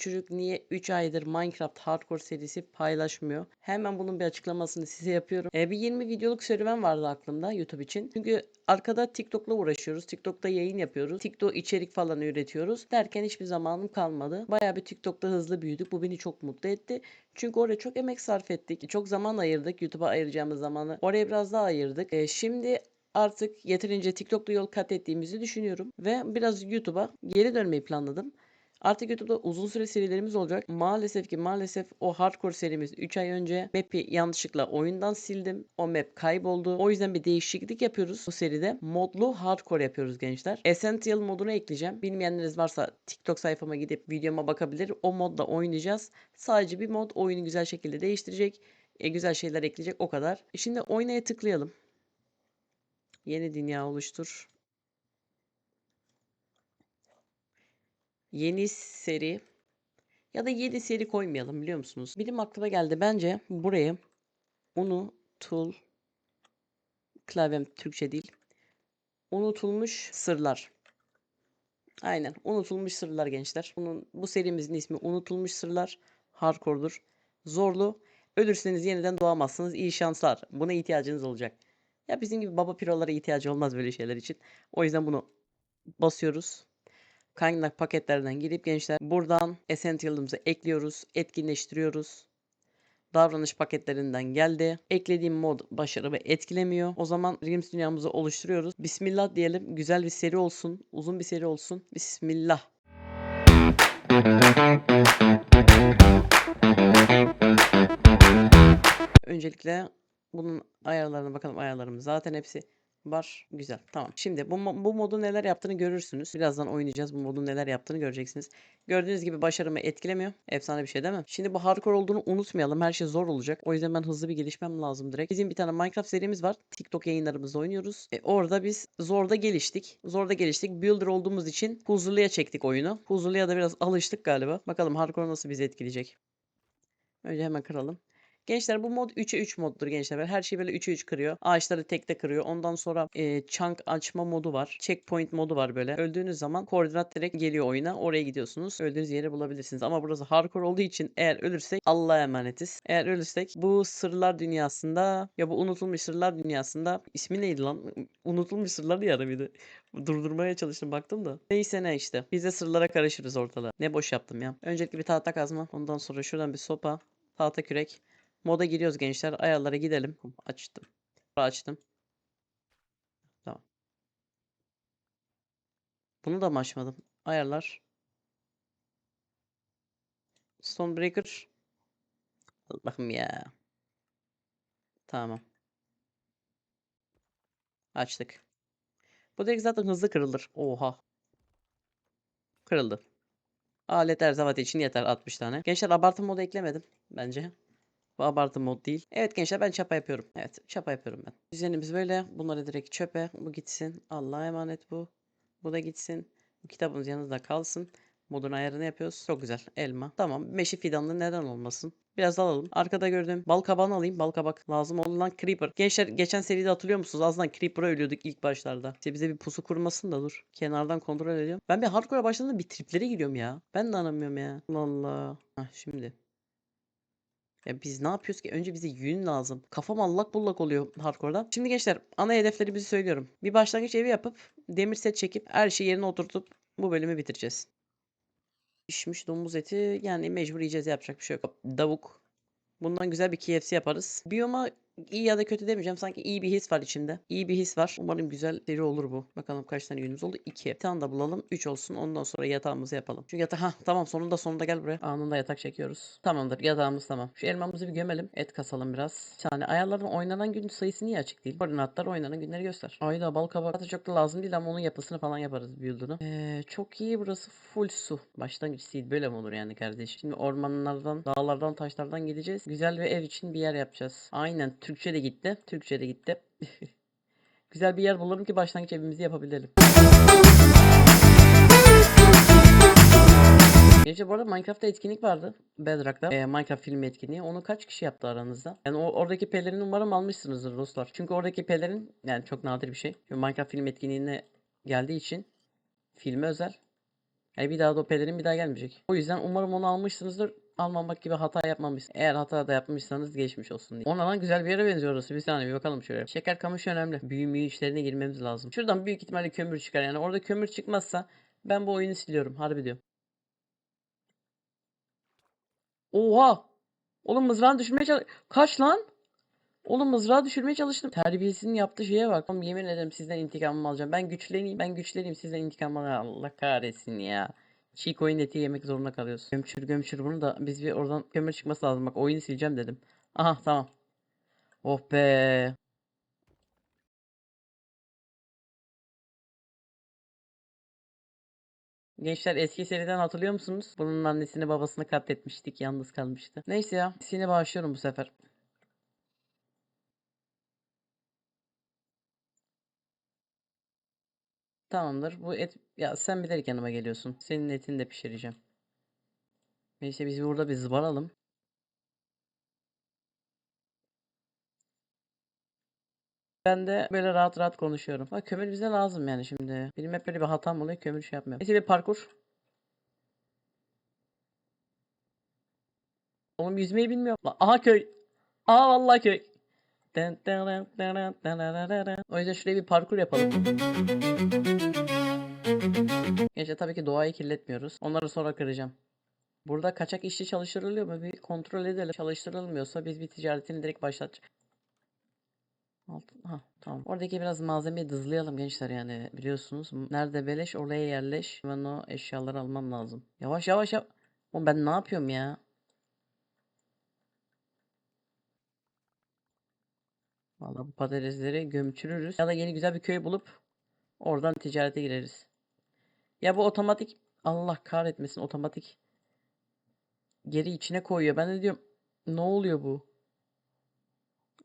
çocuk niye 3 aydır Minecraft Hardcore serisi paylaşmıyor? Hemen bunun bir açıklamasını size yapıyorum. E, bir 20 videoluk serüven vardı aklımda YouTube için. Çünkü arkada TikTok'la uğraşıyoruz. TikTok'ta yayın yapıyoruz. TikTok içerik falan üretiyoruz. Derken hiçbir zamanım kalmadı. Bayağı bir TikTok'ta hızlı büyüdük. Bu beni çok mutlu etti. Çünkü oraya çok emek sarf ettik. Çok zaman ayırdık. YouTube'a ayıracağımız zamanı. Oraya biraz daha ayırdık. E, şimdi artık yeterince TikTok'ta yol kat ettiğimizi düşünüyorum. Ve biraz YouTube'a geri dönmeyi planladım. Artık YouTube'da uzun süre serilerimiz olacak. Maalesef ki maalesef o hardcore serimiz 3 ay önce map'i yanlışlıkla oyundan sildim. O map kayboldu. O yüzden bir değişiklik yapıyoruz bu seride. Modlu hardcore yapıyoruz gençler. Essential modunu ekleyeceğim. Bilmeyenleriniz varsa TikTok sayfama gidip videoma bakabilir. O modda oynayacağız. Sadece bir mod oyunu güzel şekilde değiştirecek. E, güzel şeyler ekleyecek o kadar. Şimdi oynaya tıklayalım. Yeni dünya oluştur. Yeni seri ya da yeni seri koymayalım biliyor musunuz? Benim aklıma geldi. Bence buraya unutul klavyem Türkçe değil. Unutulmuş sırlar. Aynen. Unutulmuş sırlar gençler. Bunun bu serimizin ismi Unutulmuş Sırlar. Hardcore'dur. Zorlu. Ölürseniz yeniden doğamazsınız. İyi şanslar. Buna ihtiyacınız olacak. Ya bizim gibi baba pirolara ihtiyacı olmaz böyle şeyler için. O yüzden bunu basıyoruz. Kaynak paketlerden girip gençler buradan Essential'ımızı ekliyoruz, etkinleştiriyoruz. Davranış paketlerinden geldi. Eklediğim mod başarımı etkilemiyor. O zaman Realms dünyamızı oluşturuyoruz. Bismillah diyelim. Güzel bir seri olsun. Uzun bir seri olsun. Bismillah. Öncelikle bunun ayarlarına bakalım. Ayarlarımız zaten hepsi var. Güzel. Tamam. Şimdi bu, bu modu neler yaptığını görürsünüz. Birazdan oynayacağız. Bu modun neler yaptığını göreceksiniz. Gördüğünüz gibi başarımı etkilemiyor. Efsane bir şey değil mi? Şimdi bu hardcore olduğunu unutmayalım. Her şey zor olacak. O yüzden ben hızlı bir gelişmem lazım direkt. Bizim bir tane Minecraft serimiz var. TikTok yayınlarımızda oynuyoruz. E, orada biz zorda geliştik. Zorda geliştik. Builder olduğumuz için huzurluya çektik oyunu. Huzurluya da biraz alıştık galiba. Bakalım hardcore nasıl bizi etkileyecek. Önce hemen kıralım. Gençler bu mod 3'e 3 moddur gençler. Böyle Her şeyi böyle 3'e 3 kırıyor. Ağaçları tekte kırıyor. Ondan sonra e, chunk açma modu var. Checkpoint modu var böyle. Öldüğünüz zaman koordinat direkt geliyor oyuna. Oraya gidiyorsunuz. Öldüğünüz yeri bulabilirsiniz. Ama burası hardcore olduğu için eğer ölürsek Allah'a emanetiz. Eğer ölürsek bu sırlar dünyasında ya bu unutulmuş sırlar dünyasında ismi neydi lan? Unutulmuş sırlar ya bir de. Durdurmaya çalıştım baktım da. Neyse ne işte. Biz de sırlara karışırız ortalığa. Ne boş yaptım ya. Öncelikle bir tahta kazma. Ondan sonra şuradan bir sopa. Tahta kürek. Moda giriyoruz gençler. Ayarlara gidelim. Açtım. Açtım. Tamam. Bunu da mı açmadım? Ayarlar. Stonebreaker. Allah'ım ya. Tamam. Açtık. Bu direkt zaten hızlı kırılır. Oha. Kırıldı. Alet erzavat için yeter 60 tane. Gençler abartı modu eklemedim bence. Bu abartı mod değil. Evet gençler ben çapa yapıyorum. Evet çapa yapıyorum ben. Düzenimiz böyle. Bunları direkt çöpe. Bu gitsin. Allah'a emanet bu. Bu da gitsin. Bu kitabımız yanınızda kalsın. Modun ayarını yapıyoruz. Çok güzel. Elma. Tamam. Meşe fidanlı neden olmasın? Biraz alalım. Arkada gördüğüm bal kabağını alayım. Bal kabak lazım olan creeper. Gençler geçen seride hatırlıyor musunuz? Azdan creeper'a ölüyorduk ilk başlarda. İşte bize bir pusu kurmasın da dur. Kenardan kontrol ediyorum. Ben bir hardcore'a başladığımda bir triplere giriyorum ya. Ben de anlamıyorum ya. Allah Allah. Hah şimdi. Ya biz ne yapıyoruz ki? Önce bize yün lazım. Kafam allak bullak oluyor hardcore'da. Şimdi gençler ana hedeflerimizi söylüyorum. Bir başlangıç evi yapıp demir set çekip her şeyi yerine oturtup bu bölümü bitireceğiz. Pişmiş domuz eti yani mecbur yiyeceğiz yapacak bir şey yok. Davuk. Bundan güzel bir KFC yaparız. Biyoma iyi ya da kötü demeyeceğim. Sanki iyi bir his var içimde. İyi bir his var. Umarım güzel seri olur bu. Bakalım kaç tane yünümüz oldu? 2. Bir tane da bulalım. 3 olsun. Ondan sonra yatağımızı yapalım. Şu yatağı ha tamam sonunda sonunda gel buraya. Anında yatak çekiyoruz. Tamamdır yatağımız tamam. Şu elmamızı bir gömelim. Et kasalım biraz. Bir tane ayarların oynanan gün sayısı niye açık değil? Koordinatlar oynanan günleri göster. Ayda bal kabağı çok da lazım değil ama onun yapısını falan yaparız build'unu. Ee, çok iyi burası full su. Başlangıç değil böyle mi olur yani kardeş? Şimdi ormanlardan, dağlardan, taşlardan gideceğiz. Güzel bir ev için bir yer yapacağız. Aynen Türkçe de gitti. Türkçe de gitti. Güzel bir yer bulalım ki başlangıç evimizi yapabilelim. Gece bu arada Minecraft'ta etkinlik vardı. Bedrock'ta. Ee, Minecraft filmi etkinliği. Onu kaç kişi yaptı aranızda? Yani o, oradaki pelerini umarım almışsınızdır dostlar. Çünkü oradaki pelerin yani çok nadir bir şey. Çünkü Minecraft film etkinliğine geldiği için filme özel. Yani bir daha da o pelerin bir daha gelmeyecek. O yüzden umarım onu almışsınızdır. Almamak gibi hata yapmamışsınız. Eğer hata da yapmışsanız geçmiş olsun diye. Ona lan güzel bir yere benziyor orası. Bir saniye bir bakalım şöyle. Şeker kamışı önemli. Büyü müyü işlerine girmemiz lazım. Şuradan büyük ihtimalle kömür çıkar. Yani orada kömür çıkmazsa ben bu oyunu siliyorum. Harbi diyorum. Oha! Oğlum mızrağını düşürmeye çalış... Kaç lan? Oğlum mızrağı düşürmeye çalıştım. Terbiyesinin yaptığı şeye bak. Oğlum yemin ederim sizden intikamımı alacağım. Ben güçleneyim, ben güçleneyim sizden intikamımı al- Allah kahretsin ya. Çiğ koyun eti yemek zorunda kalıyoruz. Gömçür gömçür bunu da biz bir oradan kömür çıkması lazım. Bak oyunu sileceğim dedim. Aha tamam. Oh be. Gençler eski seriden hatırlıyor musunuz? Bunun annesini babasını katletmiştik. Yalnız kalmıştı. Neyse ya. Seni bağışlıyorum bu sefer. Tamamdır. Bu et ya sen bilerek yanıma geliyorsun. Senin etini de pişireceğim. Neyse biz burada bir zıbaralım. Ben de böyle rahat rahat konuşuyorum. Bak kömür bize lazım yani şimdi. Benim hep böyle bir hatam oluyor kömür şey yapmıyorum. Neyse bir parkur. Oğlum yüzmeyi bilmiyorum. Aha köy. Aha vallahi köy. O yüzden şuraya bir parkur yapalım. Gençler tabii ki doğayı kirletmiyoruz. Onları sonra kıracağım. Burada kaçak işçi çalıştırılıyor mu? Bir kontrol edelim. Çalıştırılmıyorsa biz bir ticaretini direkt başlatacağız. Altın. Ha, tamam. Oradaki biraz malzemeyi dızlayalım gençler yani biliyorsunuz. Nerede beleş oraya yerleş. Ben o eşyaları almam lazım. Yavaş yavaş yap. Oğlum ben ne yapıyorum ya? Vallahi bu patatesleri gömçürürüz. Ya da yeni güzel bir köy bulup oradan ticarete gireriz. Ya bu otomatik Allah kahretmesin otomatik geri içine koyuyor. Ben de diyorum ne oluyor bu?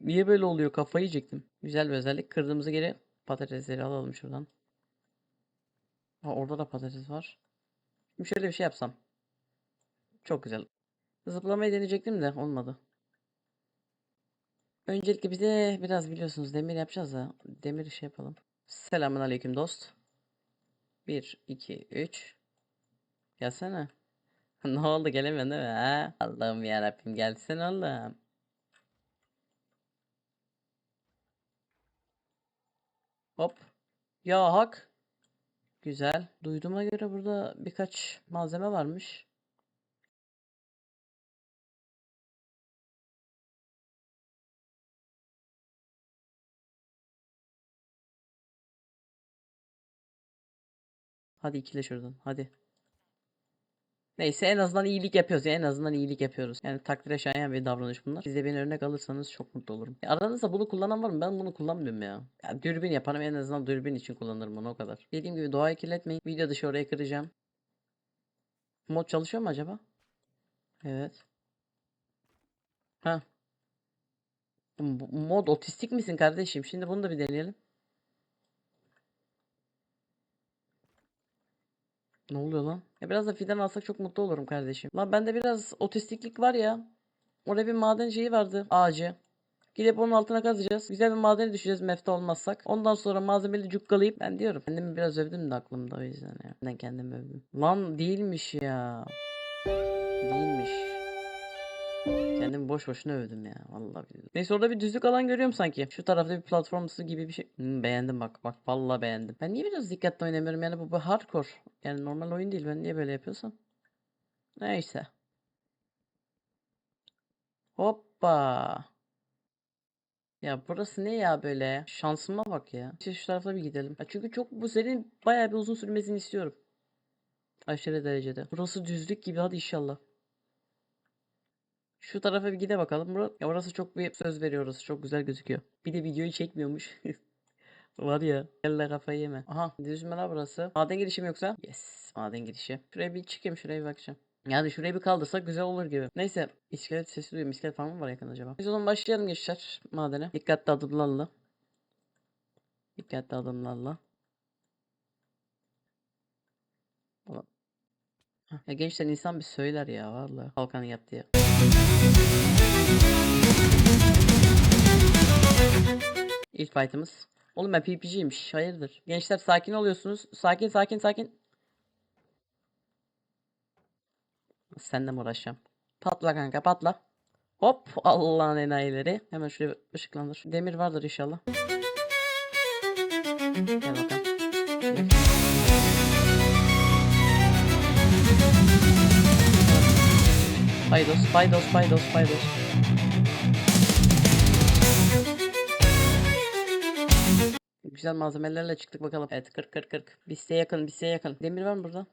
Niye böyle oluyor? Kafayı yiyecektim. Güzel bir özellik. Kırdığımızı geri patatesleri alalım şuradan. Ha, orada da patates var. Şimdi şöyle bir şey yapsam. Çok güzel. Zıplamayı deneyecektim de olmadı. Öncelikle bize biraz biliyorsunuz demir yapacağız da demir şey yapalım. Selamun aleyküm dost. 1, 2, 3. Gelsene. ne oldu gelemiyorsun değil mi? Allah'ım yarabbim gelsene oğlum. Hop. Ya hak. Güzel. Duyduğuma göre burada birkaç malzeme varmış. Hadi ikile şuradan. Hadi. Neyse en azından iyilik yapıyoruz ya. En azından iyilik yapıyoruz. Yani takdire şayan bir davranış bunlar. Siz de beni örnek alırsanız çok mutlu olurum. Ya aranızda bunu kullanan var mı? Ben bunu kullanmıyorum ya. ya. Dürbün yaparım en azından dürbün için kullanırım onu o kadar. Dediğim gibi doğayı kirletmeyin. Video dışı oraya kıracağım. Mod çalışıyor mu acaba? Evet. Ha. Mod otistik misin kardeşim? Şimdi bunu da bir deneyelim. Ne oluyor lan? Ya biraz da fidan alsak çok mutlu olurum kardeşim. Lan bende biraz otistiklik var ya. Orada bir maden şeyi vardı. Ağacı. Gidip onun altına kazacağız. Güzel bir madene düşeceğiz mefta olmazsak. Ondan sonra malzemeleri cukkalayıp ben diyorum. Kendimi biraz övdüm de aklımda o yüzden ya. Ben kendimi övdüm. Lan değilmiş ya. Kendimi boş boşuna övdüm ya. Vallahi billahi. Neyse orada bir düzlük alan görüyorum sanki. Şu tarafta bir platformsu gibi bir şey. Hmm, beğendim bak. Bak vallahi beğendim. Ben niye biraz dikkatli oynamıyorum? Yani bu, bu hardcore. Yani normal oyun değil. Ben niye böyle yapıyorsam? Neyse. Hoppa. Ya burası ne ya böyle? Şansıma bak ya. İşte şu tarafa bir gidelim. Ya çünkü çok bu serinin bayağı bir uzun sürmesini istiyorum. Aşırı derecede. Burası düzlük gibi hadi inşallah. Şu tarafa bir gide bakalım. Bura, ya orası çok bir söz veriyor orası. Çok güzel gözüküyor. Bir de videoyu çekmiyormuş. Var ya. Elle kafayı yeme. Aha düz mü la burası? Maden girişi mi yoksa? Yes. Maden girişi. Şuraya bir çıkayım. Şuraya bir bakacağım. Yani şurayı bir kaldırsak güzel olur gibi. Neyse. iskelet sesi duyuyorum. İskelet falan mı var yakın acaba? Biz o zaman başlayalım gençler madene. Dikkatli adımlarla. Dikkatli adımlarla. Ulan. Hah, Ya gençler insan bir söyler ya vallahi. Kalkan yap diye. İlk fight'ımız. Oğlum ben PPG'ymiş. Hayırdır? Gençler sakin oluyorsunuz. Sakin sakin sakin. seninle mi uğraşacağım? Patla kanka patla. Hop Allah'ın enayileri. Hemen şöyle ışıklandır. Demir vardır inşallah. Gel bakalım. Paydos, paydos, paydos, paydos. Güzel malzemelerle çıktık bakalım. Evet 40 40 40. Biste yakın, biste yakın. Demir var mı burada?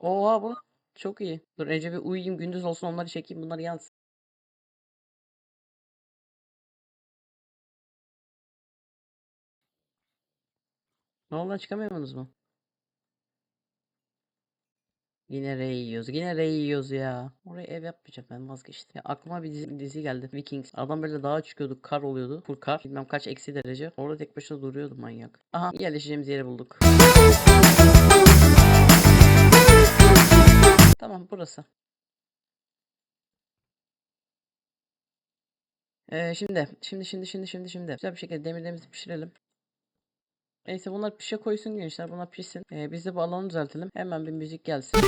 Oha bu. Çok iyi. Dur önce bir uyuyayım gündüz olsun onları çekeyim bunlar yansın. Ne oldu çıkamıyorsunuz mu? Yine Rey yiyoruz. Yine Rey yiyoruz ya. Oraya ev yapmayacağım ben vazgeçtim. Ya aklıma bir dizi, dizi geldi. Vikings. Adam böyle dağa çıkıyordu. Kar oluyordu. Full kar. Bilmem kaç eksi derece. Orada tek başına duruyordu manyak. Aha yerleşeceğimiz yeri bulduk. Tamam burası. Ee, şimdi, şimdi, şimdi, şimdi, şimdi, şimdi. Güzel bir şekilde demirlerimizi pişirelim. Neyse bunlar pişe koysun gençler. Bunlar pişsin. Ee, biz de bu alanı düzeltelim. Hemen bir müzik gelsin.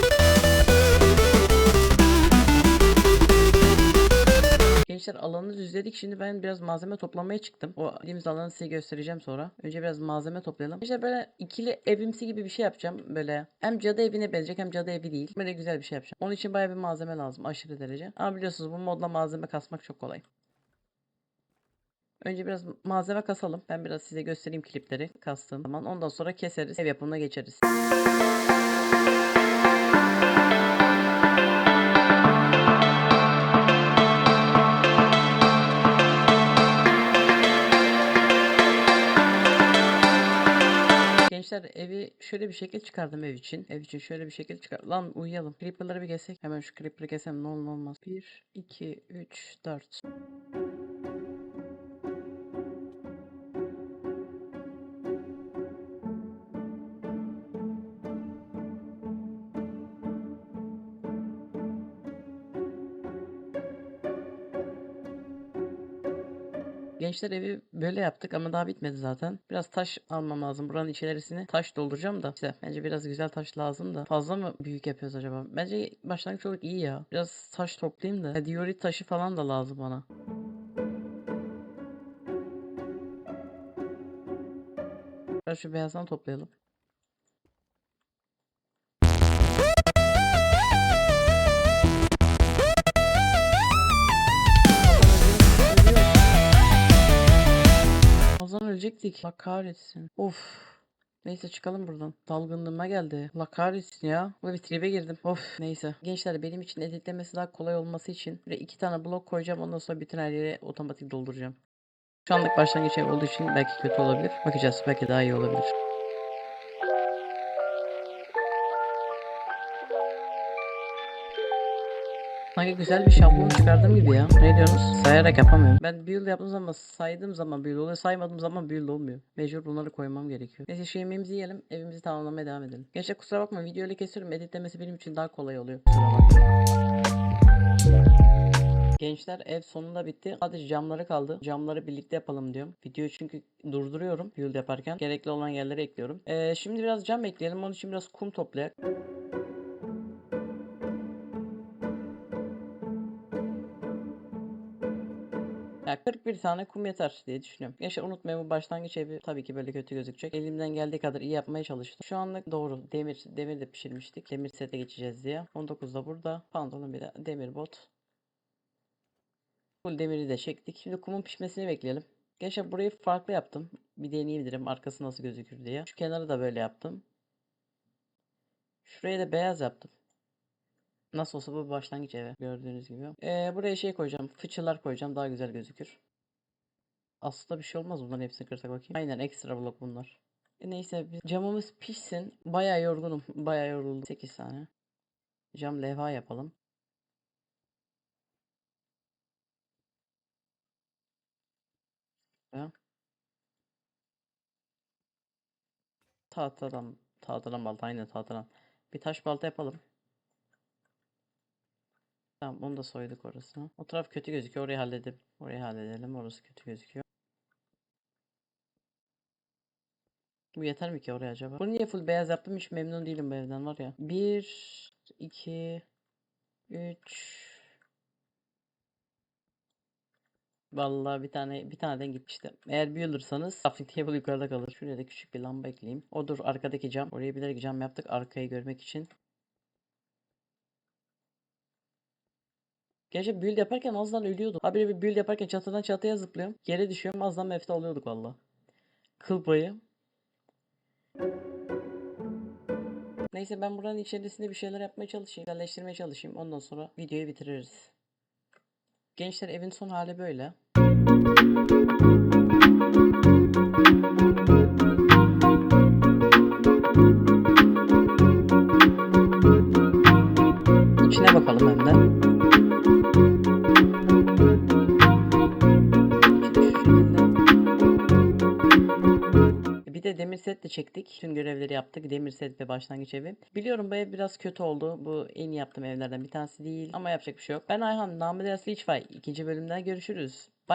Gençler alanı düzledik. Şimdi ben biraz malzeme toplamaya çıktım. O dediğimiz alanı size göstereceğim sonra. Önce biraz malzeme toplayalım. İşte böyle ikili evimsi gibi bir şey yapacağım. Böyle hem cadı evine benzetecek hem cadı evi değil. Böyle güzel bir şey yapacağım. Onun için bayağı bir malzeme lazım. Aşırı derece. Ama biliyorsunuz bu modla malzeme kasmak çok kolay. Önce biraz malzeme kasalım. Ben biraz size göstereyim klipleri kastığım zaman. Ondan sonra keseriz. Ev yapımına geçeriz. Gençler evi şöyle bir şekil çıkardım ev için. Ev için şöyle bir şekil çıkar. Lan uyuyalım. Creeper'ları bir kesek. Hemen şu creeper'ı keselim. Ne olur ne olmaz. 1, 2, 3, 4. Gençler evi böyle yaptık ama daha bitmedi zaten. Biraz taş almam lazım. Buranın içerisini taş dolduracağım da. İşte bence biraz güzel taş lazım da. Fazla mı büyük yapıyoruz acaba? Bence başlangıç olarak iyi ya. Biraz taş toplayayım da. Diorit taşı falan da lazım bana. Biraz şu beyazdan toplayalım. Azan ölecektik. Kahretsin. Of. Neyse çıkalım buradan. Dalgınlığıma geldi. Allah kahretsin ya. Bu bir tribe girdim. Of. Neyse. Gençler benim için editlemesi daha kolay olması için böyle iki tane blok koyacağım. Ondan sonra bütün her yere otomatik dolduracağım. Şu anlık başlangıç ev olduğu için belki kötü olabilir. Bakacağız. Belki daha iyi olabilir. Sanki güzel bir şablon çıkardım gibi ya. Ne diyorsunuz? Sayarak yapamıyorum. Ben build yaptığım zaman saydığım zaman build oluyor. Saymadığım zaman build olmuyor. Mecbur bunları koymam gerekiyor. Neyse şu yemeğimizi yiyelim. Evimizi tamamlamaya devam edelim. Gençler kusura bakmayın. Video öyle kesiyorum. Editlemesi benim için daha kolay oluyor. Gençler ev sonunda bitti. Sadece camları kaldı. Camları birlikte yapalım diyorum. Videoyu çünkü durduruyorum build yaparken. Gerekli olan yerleri ekliyorum. Ee, şimdi biraz cam ekleyelim. Onun için biraz kum toplayak. Ya 41 tane kum yeter diye düşünüyorum. Yaşa unutmayın bu başlangıç evi tabii ki böyle kötü gözükecek. Elimden geldiği kadar iyi yapmaya çalıştım. Şu anlık doğru demir demir de pişirmiştik. Demir sete geçeceğiz diye. 19'da burada. Pantolon bir de demir bot. Full demiri de çektik. Şimdi kumun pişmesini bekleyelim. Gençler burayı farklı yaptım. Bir deneyeyim dedim arkası nasıl gözükür diye. Şu kenarı da böyle yaptım. Şurayı da beyaz yaptım. Nasıl olsa bu başlangıç evi gördüğünüz gibi. Ee, buraya şey koyacağım. Fıçılar koyacağım. Daha güzel gözükür. Aslında bir şey olmaz bunların hepsini kırsak bakayım. Aynen ekstra blok bunlar. E neyse biz camımız pişsin. Bayağı yorgunum. Bayağı yoruldum. 8 tane. Cam levha yapalım. Ya. Tahtadan, tahtadan balta aynen tahtadan. Bir taş balta yapalım. Tamam onu da soyduk orasını. O taraf kötü gözüküyor. Orayı halledip orayı halledelim. Orası kötü gözüküyor. Bu yeter mi ki oraya acaba? Bunu niye full beyaz yaptım hiç memnun değilim bu evden var ya. 1 2 3 Vallahi bir tane bir taneden gitmişti. Eğer builder'sanız crafting table yukarıda kalır. Şuraya da küçük bir lamba ekleyeyim. Odur arkadaki cam. Oraya bilerek cam yaptık arkayı görmek için. Gerçi build yaparken az daha ölüyordum. Habire bir build yaparken çatıdan çatıya zıplıyorum. Yere düşüyorum az daha mefte oluyorduk valla. Kıl payı. Neyse ben buranın içerisinde bir şeyler yapmaya çalışayım. Güzelleştirmeye çalışayım. Ondan sonra videoyu bitiririz. Gençler evin son hali böyle. Set de çektik. Tüm görevleri yaptık. Demir set ve başlangıç evi. Biliyorum bu ev biraz kötü oldu. Bu en iyi yaptığım evlerden bir tanesi değil. Ama yapacak bir şey yok. Ben Ayhan. Namı Leach İkinci bölümden görüşürüz.